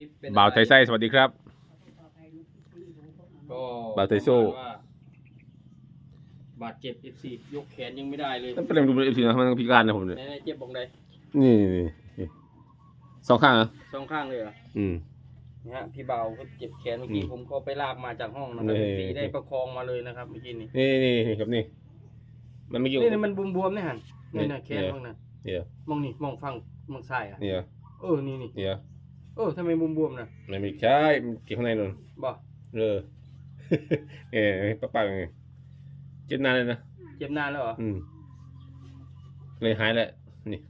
เป็นบ่าวไทยไส้สวัสดีครับ ก็บ่าวไทยโซ่ ประมาณว่าบาดเจ็บ F4 ยกแขนยังไม่ได้เลยนั่นเป็นอะไรดูเอฟซีนะมันพิการนะผมเนี่ยไหนๆเจ็บบงใดนี่นี่นี่สองข้างเหรอะสองข้างเลยเหรออืม นะฮะพี่เบาก็เจ็บแขนเมื่อกี้อืมผมก็ไปลากมาจากห้องนะครับนี่ F4 ได้ประคองมาเลยนะครับเมื่อกี้นี้นี่นี่นี่ครับนี่ มันไม่เกี่ยว นี่มันบวมๆนี่หันนี่นะนี่แขนมองนั่นเนี่ยมองนี่มองฟังมองซ้ายอะ เนี่ยเออนี่นี่เนี่ย เออทำไมบวมๆนะมันไม่ใช่มันเกี่ยวข้างในนู่นบ่เออเออป้าป้าไงเจ็บนานเลยนะเจ็บนานแล้วเหรออืมเลยหายแล้วนี่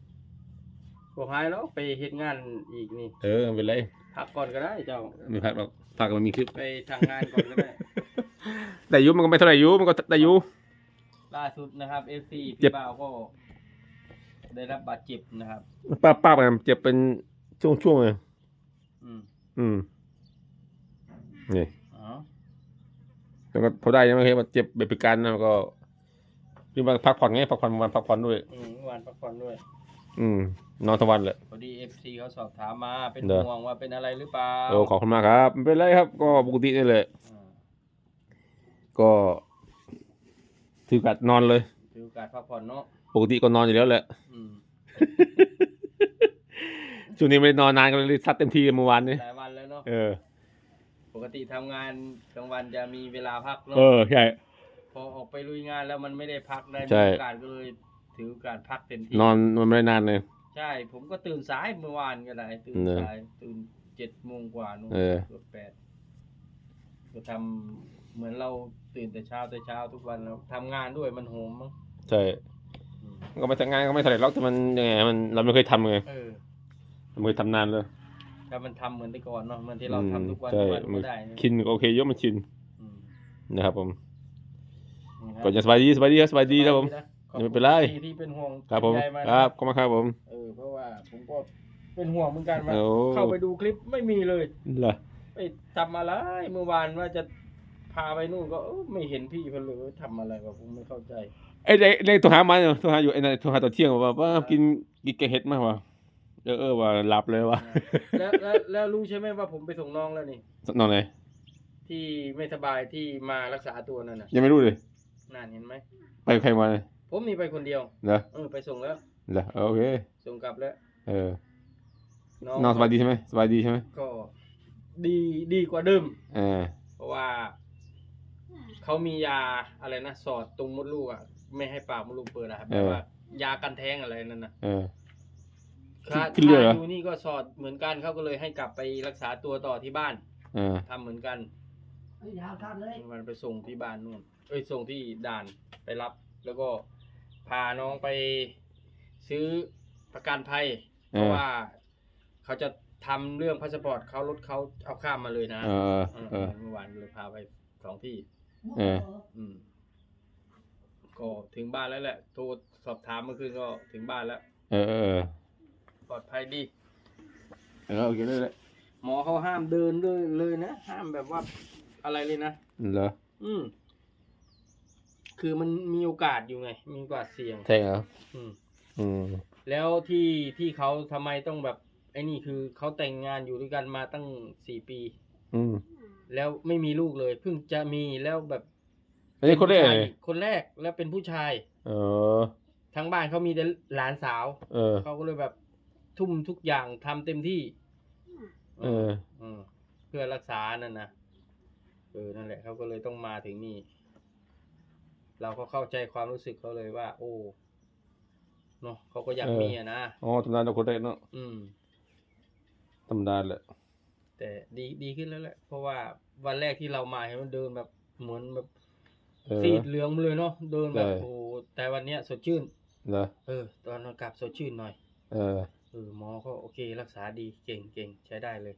บอกหายแล้วไปเฮ็ดงานอีกนี่ เออไม่เป็นไรพักก่อนก็ได้เจ้าไม่พักหรอกพักมันมีคลิปไปทางงานก่อนก็ได้แต่อายุมันก็ไม่เท่าไหร่อายุมันก็ได้อายุล่าสุดนะครับ FC เจ็พี่บบ่าวก็ได้รับบาดเจ็บนะครับ ป้าป้ามันเจ็บเป็นช่วงช่วงๆเลย อืมอืมนี่อ๋อแล้วก็พอได้ยังไม่เคยมาเจ็บแบบพิการนะก็คือมาพักผ่อนไงพักผ่อนวันพักผ่อนด้วย อืมเมื่อวานพักผ่อนด้วย อืม นอนทั้งวันเลย พอดี FC เขาสอบถามมาเป็นเด้อ ห่วงว่าเป็นอะไรหรือเปล่าโอ้ขอบคุณมากครับไม่เป็นไรครับ ก็ปกตินี่แหละอ่าก็ถือโอกัดนอนเลย ถือโอกาสพักผ่อนเนาะปกติก็นอนอยู่แล้วแหละ อืม ช่วงนี้ไม่ได้นอนนานก็เลยซัดเต็มที่เมื่อวานนี้หลายวันแล้วเนาะเออ ปกติทำงานกลางวันจะมีเวลาพักเนาะเออใช่ พอออกไปลุยงานแล้วมันไม่ได้พักได้ใช่มีโอกาสก็เลยถือโอกาสพักเต็มที่นอนมันไม่ได้นานเลย ใช่ ผมก็ตื่นสายเมื่อวานก็ได้ตื่นเนอะสายตื่นเจ็ดโมงกว่านู่นเออ เกือบแปดก็ทำเหมือนเราตื่นแต่เช้าแต่เช้าทุกวันแล้วทำงานด้วยมันโหมมั้งใช่ก็ไม่ทำงานก็ไม่เท่าไหร่หรอกแต่มันยังไงมันเราไม่เคยทำไงเออเราไม่เคยทำนานเลยถ้ามันทำเหมือนแต่ก่อนเนาะเหมือนที่เราทำทุกวันใช่ทุกวันมัก็นได้นะชินก็โอเคเยอะมันชินอืมนะครับผมนะครับก็จะสบายดีสบายดีครับสบายดีครับผม ขอบไม่คุณเป็นไร ที่ที่เป็นห่วงครับผมเป็นใยาครับนะขอบคุณครับผม เออเพราะว่าผมก็เป็นห่วงเหมือนกันว่าโอ้ เข้าไปดูคลิปไม่มีเลย เหรอไปทำอะไรเมื่อวานว่าจะพาไปนู่นก็เออไม่เห็นพี่เขาเลยว่าทำอะไรวะผมไม่เข้าใจไอ้ไอ้ไอ้ตัวหามาเนี่ยตัวหาอยู่ไอ้นั่นตัวหาตอนเที่ยงว่าว่ากินกินแกงเห็ดมากว่ะ เออเออว่าหลับเลยว่ะแล้วแล้วแล้วรู้ใช่ไหมว่าผมไปส่งน้องแล้วนี่นอนไหนที่ไม่สบายที่มารักษาตัวนั่นน่ะยังไม่รู้เลยนั่นเห็นไหมไปกับใครมาเลยผมนี่ไปคนเดียวเหรอเออไปส่งแล้วเหรอเออโอเคส่งกลับแล้ว เออน้องนอนสบายดีใช่ไหมสบายดีใช่ไหมก็ ดีดีกว่าเดิมเออเพราะว่าเขามียาอะไรนะสอดตรงมดลูกอะไม่ให้ปากมดลูกเปิดอะครับแบบว่ายากันแท้งอะไรนั่นนะเออ ค่าขึ้นเรือเหรอค่าอยู่นี่ก็สอดเหมือนกันเขาก็เลยให้กลับไปรักษาตัวต่อที่บ้านเออทำเหมือนกันยาวทันเลยมันไปส่งที่บ้านนู่นเอ้ยส่งที่ด่านไปรับ แล้วก็พาน้องไปซื้อประกันภัยเพราะว่าเขาจะทำเรื่องพาสปอร์ตเขารถเขาเอาข้ามมาเลยนะเออเออเออ เมื่อวานก็เลยพาไปสองที่ เออ อืม ก็ถึงบ้านแล้วแหละ โทรสอบถามเมื่อคืนก็ถึงบ้านแล้ว เออเออ ปลอดภัยดี เออโอเคเลยแหละหมอเขาห้ามเดินเลยเลยนะ ห้ามแบบว่าอะไรเลยนะ เหรออืม คือมันมีโอกาสอยู่ไง มีโอกาสเสี่ยง ใช่เหรออืม อืมแล้วที่ที่เขาทำไมต้องแบบ ไอ้นี่คือเขาแต่งงานอยู่ด้วยกันมาตั้งสี่ปี อืมแล้วไม่มีลูกเลย เพิ่งจะมีแล้วแบบอันนี้คนแรกเป็เลผู้ยชายคนแรกแล้วเป็นผู้ชาย เออ ทั้งบ้านเขามีแต่หลานสาว เออ เขาก็เลยแบบ ทุ่มทุกอย่างทำเต็มที่ เออ อืมเพื่อรักษานั่นนะเออนั่นแหละเขาก็เลยต้องมาถึงนี่ เราก็เข้าใจความรู้สึกเขาเลยว่า โอ้เนาะเขาก็อยากเออ มีอะนะอ๋อธรรมดาเราคนแรกเนาะอืม ธรรมดาแหละแต่ดีดีขึ้นแล้วแหละ เพราะว่าวันแรกที่เรามาเห็นมันเดินแบบเหมือนแบบเออซีดเหลืองมาเลยเนาะเดินแบบใช่โอ้แต่วันเนี้ยสดชื่น เหรอเออ ตอนกลับสดชื่นหน่อย เออ เออหมอก็โอเครักษาดีเก่งเก่งใช้ได้เลย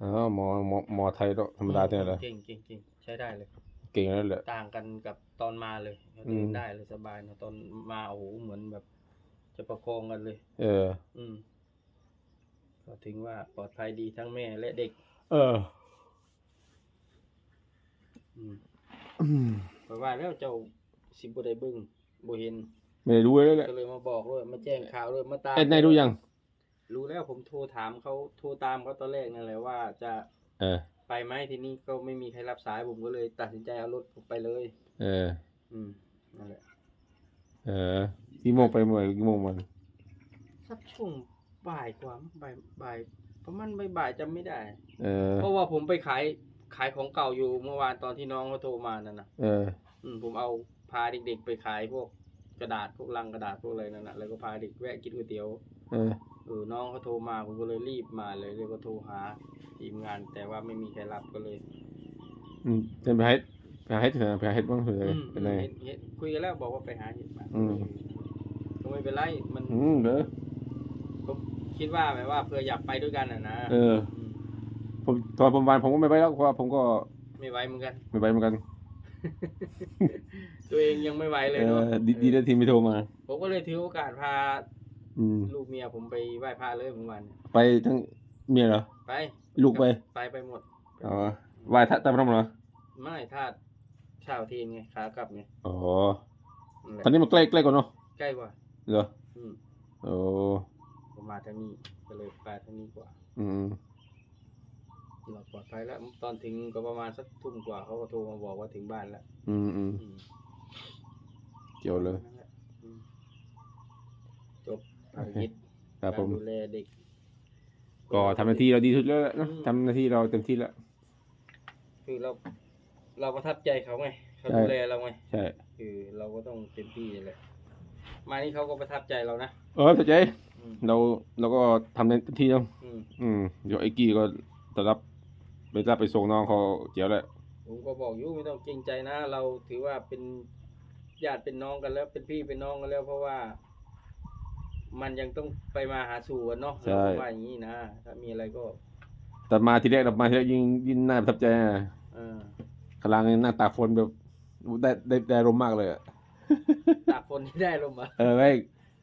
อ๋อหมอหมอหมอไทยเนาะธรรมดาเนี่ยแหละเก่งเก่งเก่งใช้ได้เลย เก่งแล้วแหละต่างกันกับตอนมาเลยอืเดิมนได้เลยสบายนะตอนมาโอ้โหเหมือนแบบ จะประคองกันเลย เออ อืมก็ถึงว่าปลอดภัยดีทั้งแม่และเด็ก เออ อืมอืมเพราะว่าแล้วเจ้าสิบได้เบึ้งบ่เห็นไม่ได้รู้เลยแหละก็เลยมาบอกด้วยมาแจ้งข่าวด้วยมาตามไอ้นายรู้ยัง รู้แล้วผมโทรถามเขาโทรตามเขาตอนแรกนั่นแหละว่าจะเออ ไปไหมทีนี้ก็ไม่มีใครรับสายผมก็เลย ตัดสินใจเอารถผมไปเลย เออ อืมนั่นแหละเออกี่โมงไปเมื่อไหร่กี่โมงมันสักช่วงบ่ายกว่ามั้งบ่ายบ่ายประมาณบ่ายๆจำไม่ได้ เออ เพราะว่าผมไปขายขายของเก่าอยู่เมื่อวานตอนที่น้องเขาโทรมานั่นนะเออ อืมผมเอาพาเด็กๆไปขายพวก กระดาษพวกลังกระดาษพวกอะไรนั่นนะแล้วก็พาเด็กแวะกินก๋วยเตี๋ยวเออเออน้องเขาโทรมาผมก็เลยรีบมาเลยเลยก็โทรหาทีมงาน แต่ว่าไม่มีใครรับก็เลยอืมจะไปให้ไปหาเฮ็ดเถอะไปหาเฮ็ดบ้างเถอะอืมเป็นไงเห็นเห็นคุยกันแล้วบอกว่าไปหาเห็ดมาอืมก็ไม่เป็นไรมันอืมเด้อผมคิดว่าแบบว่าเพื่ออยากไปด้วยกันอะนะเออ มผมตอนผมวานผมก็ไม่ไปแล้วเพราะว่าผมก็ไม่ไหวเหมือนกันไม่ไปเหมือนกัน ตัวเองยังไม่ไหวเลยเอเนาะอดีดีแล้วทีมไม่โทรมา ผมก็เลยถือโอกาสพาอืม ลูกเมียผมไปไหว้พระเลยเมื่อวานเนี่ยไปทั้งเมียเหรอ ไปลูกไป ไปไปหมด อ๋อไหว้ท่าตามพระนมเหรอ ไม่ถ้าเช้าเทียนไงขากลับไงอ๋อ นั่นแหละตอนนี้มันใกล้ใกล้กว่าเนาะใกล้กว่า เหรออืม โอ้ผมมาทางนี้ก็เลยไปทางนี้กว่า อืม เราปลอดภัยแล้วตอนถึงก็ประมาณสักทุ่มกว่าเขาก็โทรมาบอกว่าถึงบ้านแล้วอืมอืมอืมเกี่ยวเลย นั่นแหละอืมจบภารกิจครับผมการดูแลเด็ก ก็ทำหน้าที่เราดีสุดแล้วนะอืม ทำหน้าที่เราเต็มที่แล้ว คือเรา เราประทับใจเขาไงเขาใช่ ดูแลเราไงใช่ คือเราก็ต้องเต็มที่แหละมานี่เขาก็ประทับใจเรานะเออสนใจ อืมเราเราก็ทำเต็มที่แล้วอืมอืมเดี๋ยวไอ้กี้ก็จะรับ ไปรับไปส่งน้องเขาเจียวแหละผมก็บอกอยู่ไม่ต้องเกรงใจนะ เราถือว่าเป็นญาติเป็นน้องกันแล้ว เป็นพี่เป็นน้องกันแล้ว เพราะว่า มันยังต้องไปมาหาสู่กันเนาะเราก็ว่าอย่างนี้นะถ้ามีอะไรก็แต่มาทีแรกเรามาทีแรกยิ่งยิ่งน่าประทับใจอะเออกำลังหน้าตากฝนแบบได้ได้ได้ลมณ์มากเลยอะตากฝนที่ได้ลมอะเออไม่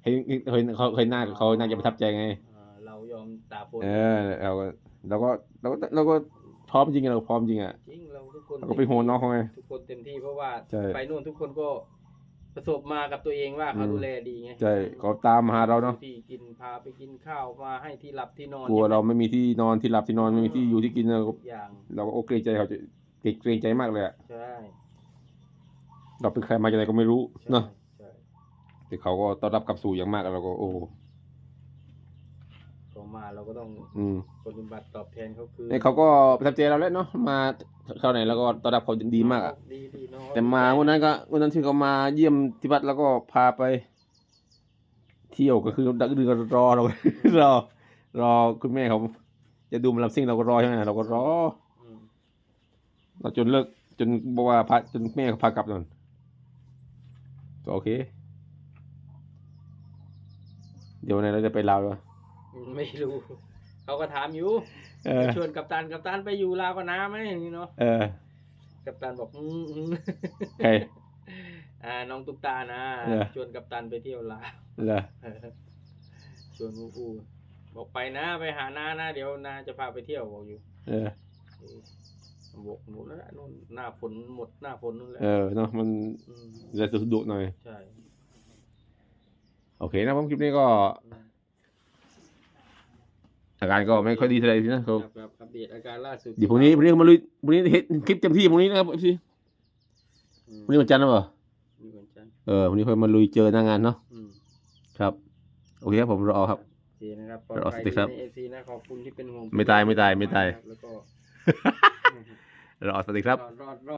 เห็นเห็นเห็นเขาเห็นหน้าเขาน่าจะประทับใจไง เออเรายอมตากฝนเออเราก็เราก็เราก็เราก็ พร้อมจริงอะเราพร้อมจริงอะจริงเราทุกคนเราก็เป็นห่วงน้องเขาไงทุกคนเต็มที่เพราะว่าใช่ ไปนู่นทุกคนก็ประสบมากับตัวเองว่าเขาอืมดูแลดีไงใช่เขาตามมาหาเราเนาะที่กินพาไปกินข้าวมาให้ที่หลับที่นอนกลัวเราไม่มีที่นอนที่หลับที่นอนไม่มีที่อยู่ที่กินเราทุกอย่างเราก็โอเกรงใจเขาจะเกรงใจมากเลยอะใช่เราเป็นใครมาจากไหนก็ไม่รู้ใช่เนาะใช่แต่เขาก็ต้อนรับกลับสู่อย่างมากเราก็โอ้ต่อ มาเราก็ต้องอืมปฏิบัติตอบแทนเขาคือเนี่ยเขาก็ประทับใจเราแล้วเนาะมาเข้าไหนแล้วก็ต้อนรับเขาดีมากอะดีดีเนาะแต่มาวันนั้นก็วันนั้นที่เขามาเยี่ยมที่วัดแล้วก็พาไป เที่ยวก็คือดักดือก็รอเรา รอ รอคุณแม่เขาจะดูหมันลำซิ่งเราก็รอใช่ไหมเราก็รอ อืมเราจนเลิกจนบอกว่าพาจนแม่เขาพากลับนั่นก็โอเค เดี๋ยววันไหนเราจะไปลาววะ ไม่รู้ เขาก็ถามอยู่เออชวนกัปตันกัปตันไปอยู่ลาวก็น้าไหมอย่างนี้เนาะเออกัปตันบอกอืมอืมใคร อ่า น้องตุ๊กตานะเออชวนกัปตันไปเที่ยวลาวเหรอชวนอูอูบอกไปนะไปหาน้านะเดี๋ยวนาจะพาไปเที่ยวบอกอยู่เออเออบอกหมดแล้วนะนู่นหน้าฝนหมดหน้าฝนนู่นแหละเออเนาะมันมจะสะดุหน่อย ใช่โอเคนะผมคลิปนี้ก็ อาการก็ไม่ค่อยดีเท่าไหร่ทีนะคเขารับครับอัปเดตอาการล่าสุดเดี๋ยวพรุ่งนี้พรุ่งนี้มาลุยพรุ่งนี้เห็นคลิปเต็มที่พรุ่งนี้นะครับพี่อืมพรุ่งนี้วันจันทร์นะเปล่ามีคนจันทร์เออพรุ่งนี้ค่อยมาลุยเจอหน้างานเนาะอืมครับโอเคครับผมรอครับ โอเคนะครับรอสติครับเอซีนะขอบคุณที่เป็นห่วงไม่ตายไม่ตายไม่ตาย แล้วก็รอสวัสดีครับ รอดรอด